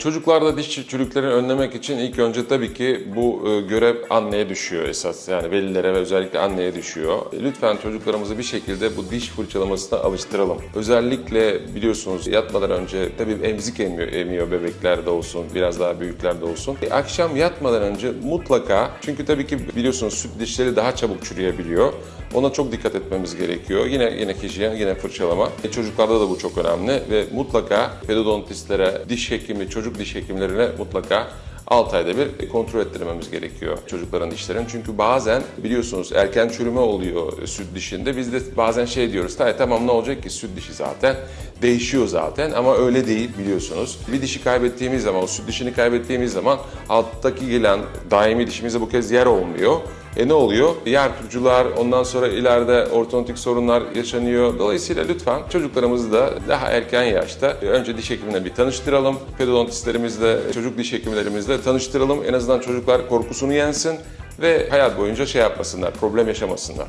Çocuklarda diş çürüklerini önlemek için ilk önce tabii ki bu e, görev anneye düşüyor esas. Yani velilere ve özellikle anneye düşüyor. Lütfen çocuklarımızı bir şekilde bu diş fırçalamasına alıştıralım. Özellikle biliyorsunuz yatmadan önce tabii emzik emiyor, emiyor bebekler de olsun, biraz daha büyükler de olsun. E, akşam yatmadan önce mutlaka, çünkü tabii ki biliyorsunuz süt dişleri daha çabuk çürüyebiliyor. Ona çok dikkat etmemiz gerekiyor. Yine yine hijyen, yine fırçalama. E, çocuklarda da bu çok önemli ve mutlaka pedodontistlere, diş hekimi, çocuk diş hekimlerine mutlaka 6 ayda bir kontrol ettirmemiz gerekiyor çocukların dişlerini. Çünkü bazen biliyorsunuz erken çürüme oluyor süt dişinde. Biz de bazen şey diyoruz, "Ta- tamam ne olacak ki süt dişi zaten değişiyor zaten ama öyle değil biliyorsunuz. Bir dişi kaybettiğimiz zaman, o süt dişini kaybettiğimiz zaman alttaki gelen daimi dişimize bu kez yer olmuyor. E ne oluyor? Yer tutucular, ondan sonra ileride ortodontik sorunlar yaşanıyor. Dolayısıyla lütfen çocuklarımızı da daha erken yaşta önce diş hekimine bir tanıştıralım. Pedodontistlerimizle, çocuk diş hekimlerimizle tanıştıralım. En azından çocuklar korkusunu yensin ve hayat boyunca şey yapmasınlar, problem yaşamasınlar.